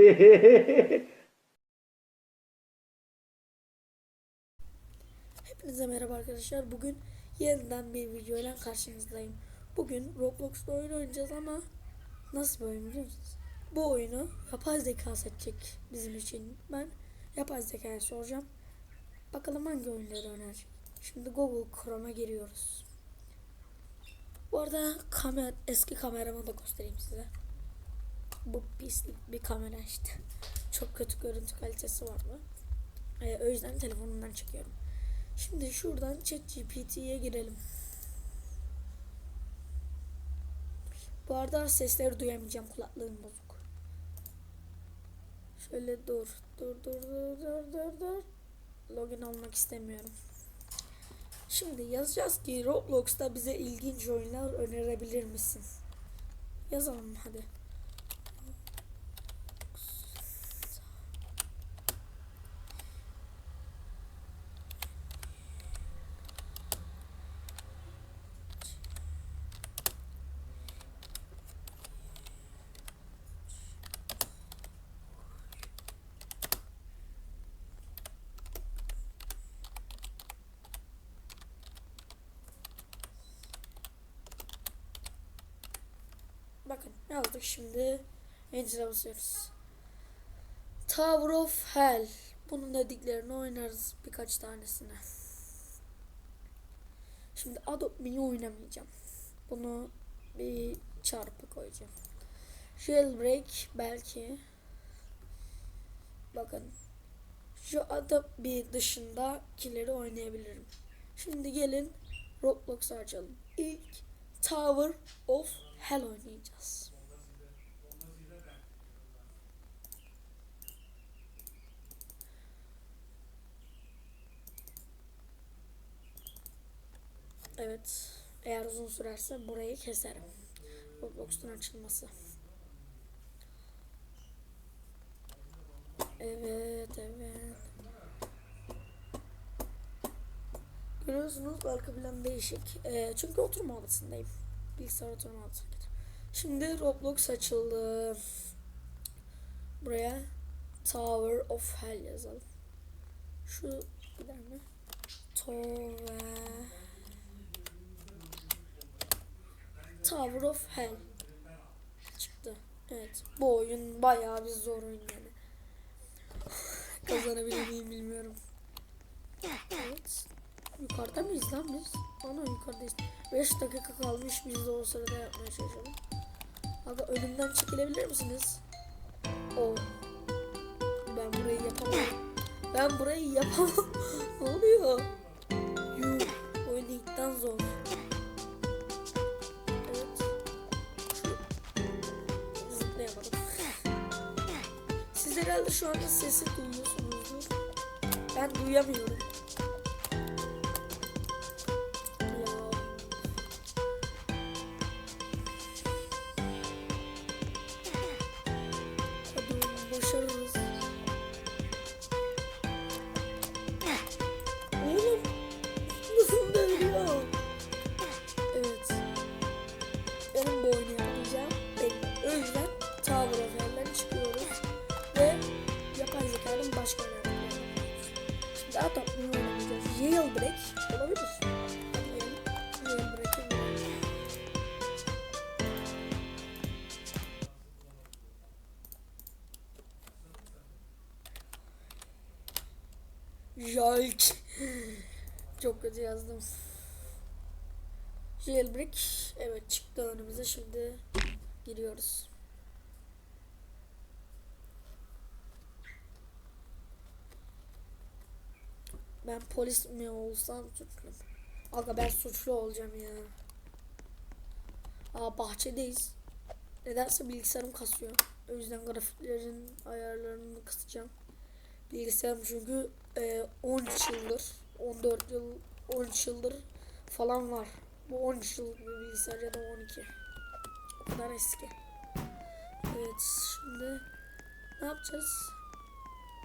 Hepinize merhaba arkadaşlar. Bugün yeniden bir video ile karşınızdayım. Bugün Roblox'ta oyun oynayacağız ama nasıl bir oyun biliyor musunuz? Bu oyunu yapay zeka seçecek bizim için. Ben yapay zekaya soracağım. Bakalım hangi oyunları önerecek. Şimdi Google Chrome'a giriyoruz. Bu arada kamer, eski kameramı da göstereyim size. Bu pislik bir kamera işte. Çok kötü görüntü kalitesi var mı? Ee, o yüzden telefonumdan çekiyorum. Şimdi şuradan ChatGPT'ye girelim. Bu arada sesleri duyamayacağım kulaklığım bozuk. Şöyle dur. Dur dur dur dur dur dur. Login olmak istemiyorum. Şimdi yazacağız ki Roblox'ta bize ilginç oyunlar önerebilir misin? Yazalım hadi. Bakın yazdık şimdi. Enter'a basıyoruz. Tower of Hell. Bunun dediklerini oynarız birkaç tanesine. Şimdi Adopt Me'yi oynamayacağım. Bunu bir çarpı koyacağım. Jailbreak belki. Bakın. Şu Adopt Me dışındakileri oynayabilirim. Şimdi gelin Roblox'u açalım. İlk Tower of Hell oynayacağız. Evet. Eğer uzun sürerse burayı keserim. Roblox'un açılması. Evet, evet. Görüyorsunuz arka plan değişik. Ee, çünkü oturma odasındayım. Bilgisayar oturma odasına gir. Şimdi Roblox açıldı. Buraya Tower of Hell yazalım. Şu gider mi? Tower Tower of Hell çıktı. Evet. Bu oyun bayağı bir zor oyun yani. Kazanabilir miyim bilmiyorum. Evet. Yukarıda mıyız lan biz? Ana yukarıdayız. 5 dakika kalmış biz de o sırada yapmaya çalışalım. Aga önümden çekilebilir misiniz? O. Ben burayı yapamam. Ben burayı yapamam. ne oluyor? Yuh. Oyun ilkten zor. Herhalde şu anda sesi duyuyorsunuzdur. Ben duyamıyorum. Daha tatlı oynamayacağız. Jailbreak olabilir. Girelim. Jalk. Çok kötü yazdım. Jailbreak. Evet çıktı önümüze. Şimdi giriyoruz. Ben polis mi olsam suçlu. Aga ben suçlu olacağım ya. Aa bahçedeyiz. Nedense bilgisayarım kasıyor. O yüzden grafiklerin ayarlarını kısacağım. Bilgisayarım çünkü e, 13 yıldır, 14 yıl, 13 yıldır falan var. Bu 13 yıl bir bilgisayar ya da 12. O kadar eski. Evet şimdi ne yapacağız?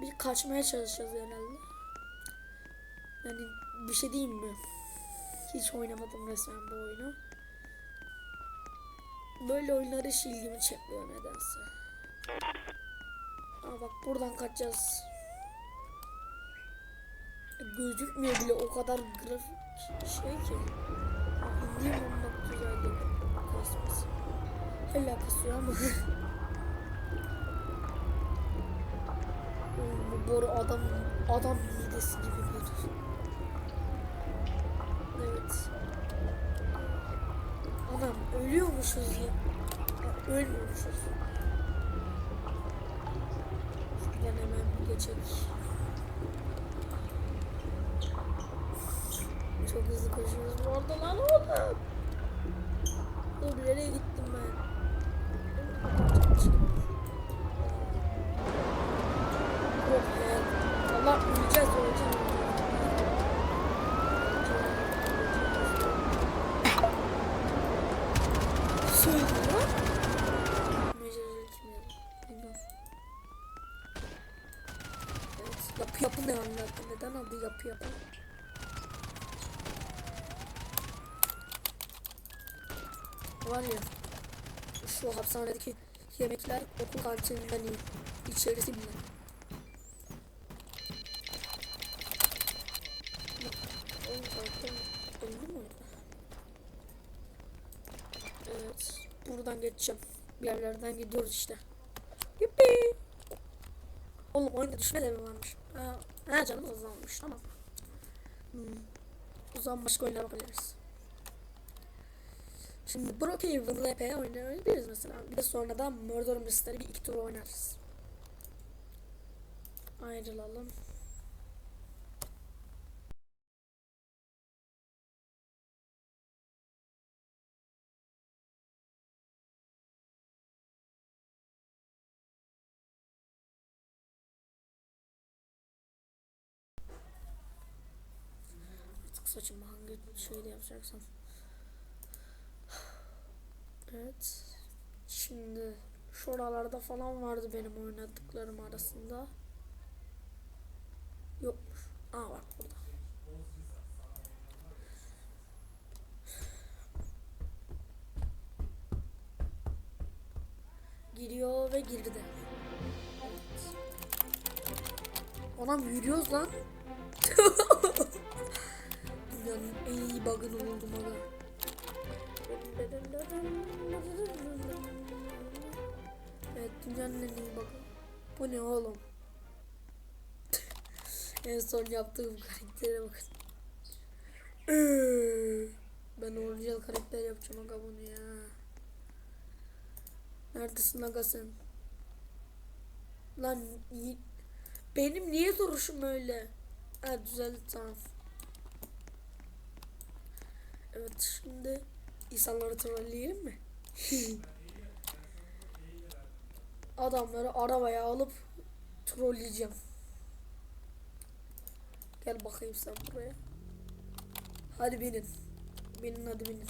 Bir kaçmaya çalışacağız herhalde. Yani bir şey diyeyim mi? Hiç oynamadım resmen bu oyunu. Böyle oyunlar hiç ilgimi çekmiyor nedense. Aa bak buradan kaçacağız. Gözükmüyor bile o kadar grafik şey ki. İndiğim onun güzelliği. Kasması. Hala kasıyor ama. Bu boru adam adam midesi gibi bir. Evet. Anam ölüyormuşuz ya. ya ölmüyormuşuz. Şuradan hemen geçek. Çok hızlı koşuyoruz bu arada lan oğlum. Dur nereye gittim ben? Yok anlattı? Neden adı yapı yapı? Var ya şu hapishanedeki yemekler okul kantininden iyi. İçerisi bile. Evet. Buradan geçeceğim. Bir yerlerden gidiyoruz işte. Yuppi. Oğlum oyunda düşme de mi varmış? Ha, ha canım azalmış tamam. Hmm. O zaman başka oyunlara bakabiliriz. Şimdi Brookhaven RP oynayabiliriz mesela. Bir de sonradan Murder Mystery bir iki tur oynarız. Ayrılalım. Saçımı hangi şeyde yapacaksam. Evet. Şimdi şuralarda falan vardı benim oynadıklarım arasında. Yokmuş. Aa var burada. Giriyor ve girdi. Evet. Anam yürüyoruz lan. Dünyanın en iyi bug'ını buldum aga. Evet dünyanın en iyi bug'ı. Bu ne oğlum? en son yaptığım karaktere bakın. Ben orijinal karakter yapacağım aga bunu ya. Neredesin aga sen? Lan benim niye duruşum öyle? Ha düzeldi tamam. Evet şimdi insanları trolleyelim mi? Adamları arabaya alıp trolleyeceğim. Gel bakayım sen buraya. Hadi binin. Binin hadi binin.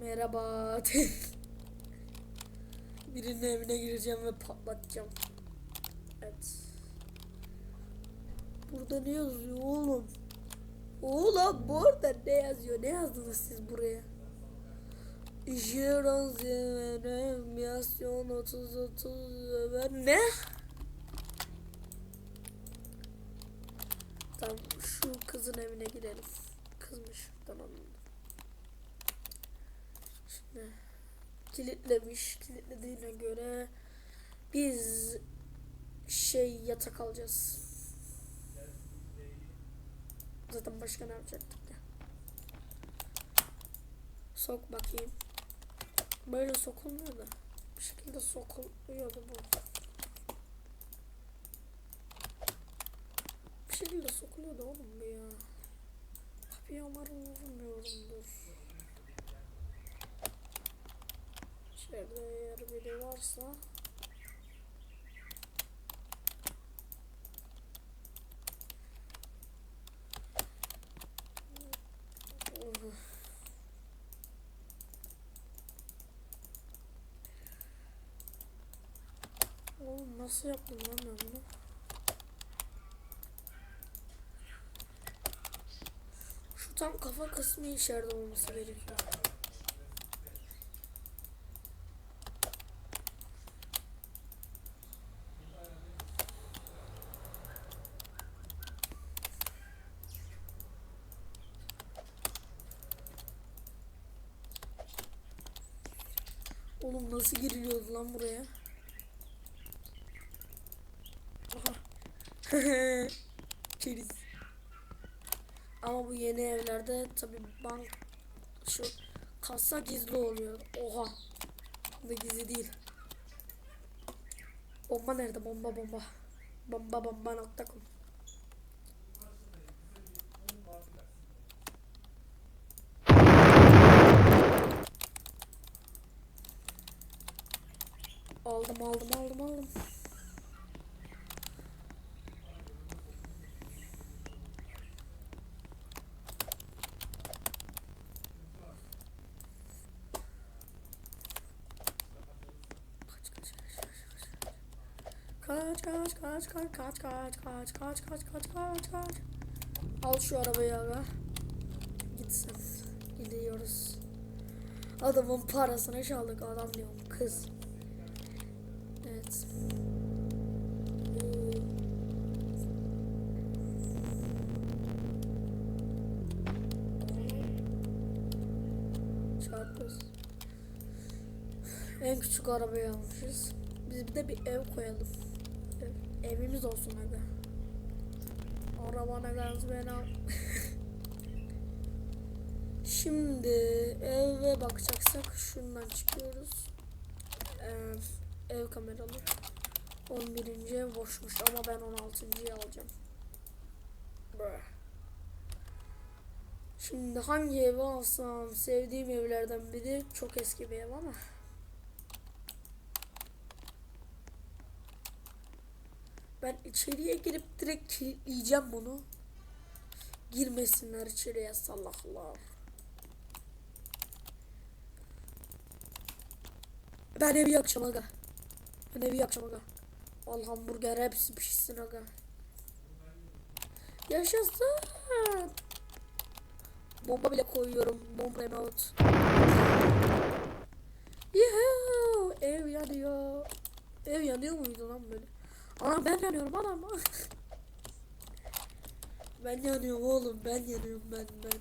Merhaba. Birinin evine gireceğim ve patlatacağım. Evet. Burada ne yazıyor oğlum? Oğlum bu arada ne yazıyor? Ne yazdınız siz buraya? Jiranziyasyon 30 30 ne? Tamam şu kızın evine gidelim. Kızmış tamam. Şimdi kilitlemiş. Kilitlediğine göre biz şey yatak alacağız. Zaten başka ne yapacaktık ya? Sok bakayım. Böyle sokulmuyor da. Bir şekilde sokuluyordu bu. Bir şekilde sokuluyordu oğlum bu ya. Kapıya umarım vurmuyorumdur. İçeride eğer biri varsa Nasıl yaptım lan ben bunu? Şu tam kafa kısmı içeride olması gerekiyor. Oğlum nasıl giriliyordu lan buraya? Keriz. Ama bu yeni evlerde tabi bank şu kasa gizli oluyor. Oha. Bu gizli değil. Bomba nerede? Bomba bomba. Bomba bomba nokta com. Aldım aldım aldım aldım. Kaç kaç kaç kaç kaç kaç kaç kaç kaç kaç kaç kaç Al şu arabayı aga Gitsin Gidiyoruz Adamın parasını çaldık adam diyorum kız Evet Çarpız En küçük arabayı almışız biz bir de bir ev koyalım. Ev- evimiz olsun aga. Arabana gaz al. Şimdi eve bakacaksak şundan çıkıyoruz. Ev, ev kameralı. 11. ev boşmuş ama ben 16.yı alacağım. Şimdi hangi evi alsam? Sevdiğim evlerden biri çok eski bir ev ama. Ben içeriye girip direkt kilitleyeceğim bunu. Girmesinler içeriye sallaklar. Ben evi yakacağım aga. Ben evi yakacağım aga. Al hamburger hepsi pişsin aga. Yaşasın. Bomba bile koyuyorum. Bomba remote. Yuhuu. Ev yanıyor. Ev yanıyor muydu lan böyle? Ana ben yanıyorum anam. ben yanıyorum oğlum ben yanıyorum ben ben.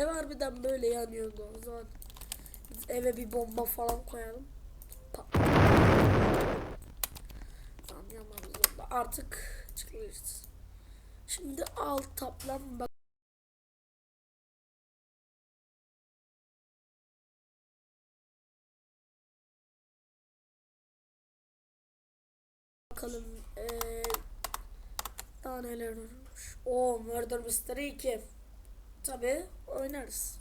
Ev harbiden böyle yanıyordu o zaman. Biz eve bir bomba falan koyalım. Zorunda. Artık çıkıyoruz. Şimdi alt taplan bak. Bakalım eee daha neler olmuş. O Murder Mystery 2. Tabi oynarız.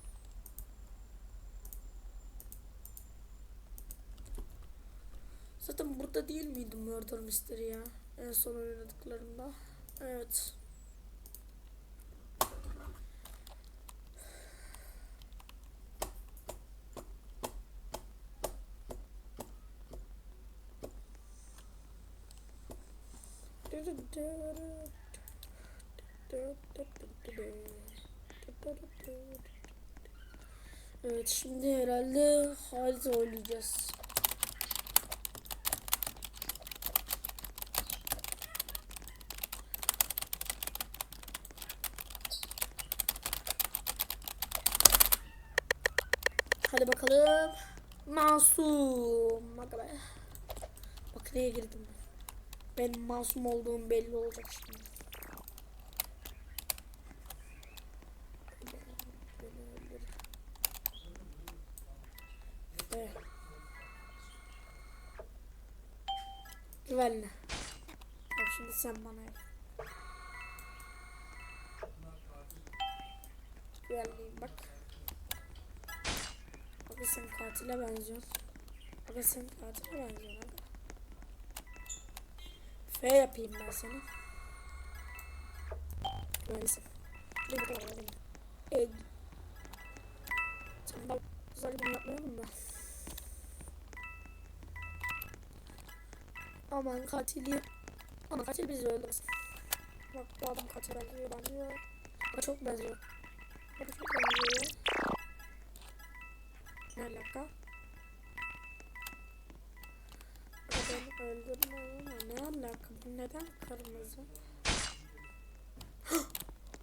Zaten burada değil miydi Murder Mystery ya? En son oynadıklarımda. Evet. Evet şimdi herhalde harita oynayacağız. Hadi bakalım. Masum. Bak neye girdim ben. Benim masum olduğum belli olacak şimdi. Evet. Güvenli. Bak şimdi sen bana yap. Güvenliyim bak. Bak sen katile benziyorsun. Bak sen katile benziyorsun. F yapayım ben de alalım. Egg. Sen bak güzel bunu yapmayalım da. Aman katili. Ama katil bizi öldürsün. Bak bu adam katil benziyor benziyor. Bak çok benziyor. Bak çok benziyor. Ne alaka? Beni öldürme alaka? Neden kırmızı?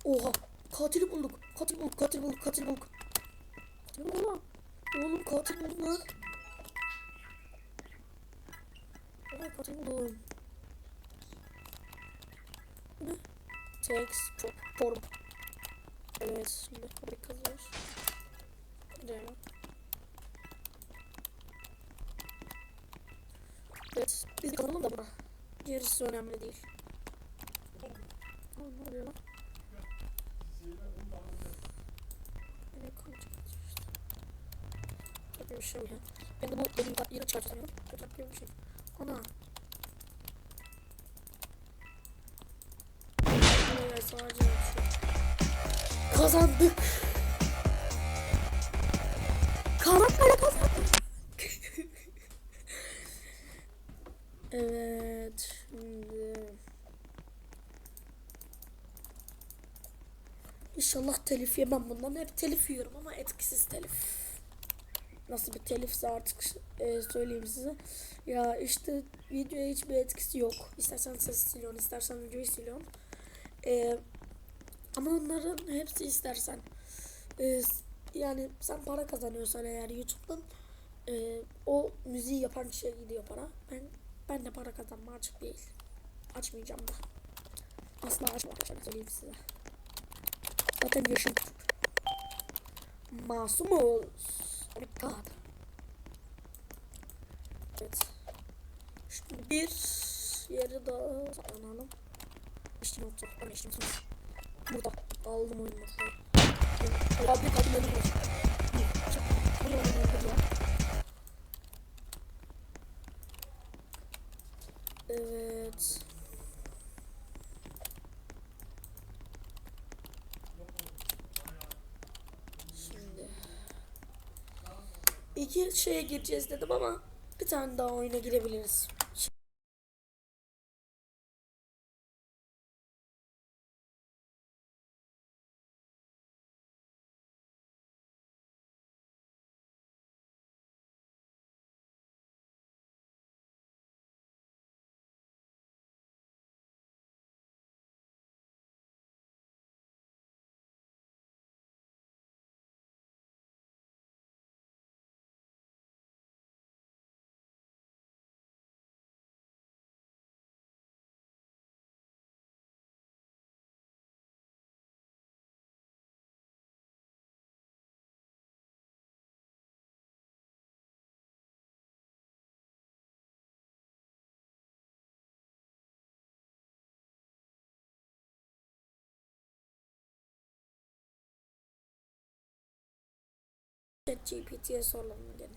Oha! Katili bulduk. Katil bulduk. Katil bulduk. Katil bulduk. Katil bulduk. Oğlum katil buldum lan. Oğlum katil buldum. Text çok form. Evet şimdi burayı kazıyoruz. Evet biz kazanalım da buna. Gerisi önemli değil. Ne oluyor lan? Bir şey ya. Ben de bu dediğim kat yeri çıkartıyorum. Çok bir şey. Ana. Evet sadece şey. Kazandık. Karakterle kazandık. Evet. Şimdi. İnşallah telif yemem bundan. Hep telif yiyorum ama etkisiz telif. Nasıl bir telifse artık e, söyleyeyim size. Ya işte videoya hiçbir etkisi yok. İstersen ses siliyorsun, istersen videoyu siliyorsun. E, ama onların hepsi istersen. E, yani sen para kazanıyorsan eğer YouTube'dan e, o müziği yapan kişiye gidiyor para. Ben ben de para kazanma açık değil. Açmayacağım da. Asla açma arkadaşlar söyleyeyim size. Zaten yaşım küçük. Masumuz. Oh my god. Evet. Şimdi bir yeri daha saklanalım. İşte nokta. Bana işte nokta. Burada. Aldım oyunu. Abi kadın benim var. Burada oyunu burada. Evet. Şimdi iki şeye gireceğiz dedim ama bir tane daha oyuna girebiliriz. ChatGPT'ye soralım dedim.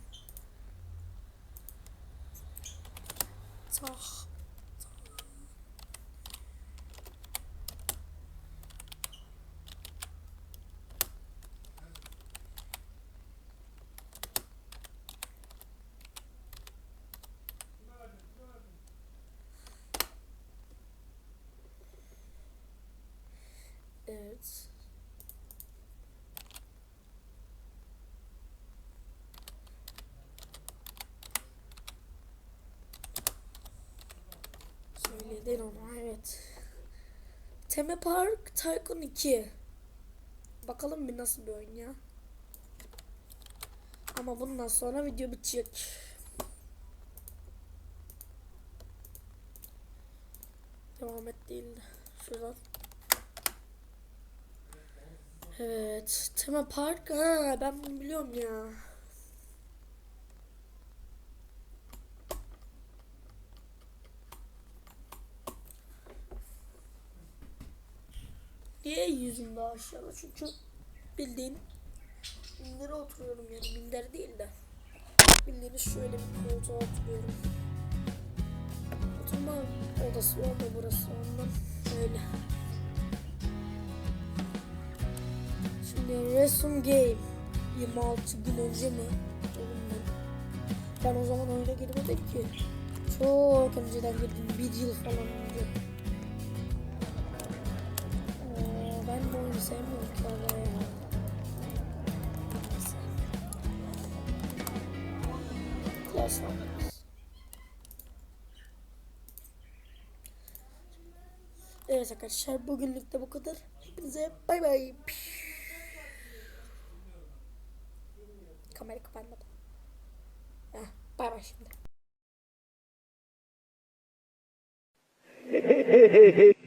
Tah. Evet. Söyledin onu evet. Teme Park Tycoon 2. Bakalım bir nasıl bir oyun ya. Ama bundan sonra video bitecek. Devam et değil de. Şuradan. Evet. Tema Park. Ha, ben bunu biliyorum ya. Niye yüzüm daha aşağıda? Çünkü bildiğin mindere oturuyorum yani. Minder değil de. Bildiğiniz şöyle bir koltuğa oturuyorum. Oturma odası var da burası ondan öyle. Şimdi Resume Game 26 gün önce mi? Ben o zaman oyuna girmedim ki. Çok önceden girdim. Bir yıl falan Rockets. Evet arkadaşlar bugünlük de bu kadar. Hepinize bay bay. Kamera kapanmadı. Heh, bay bay şimdi.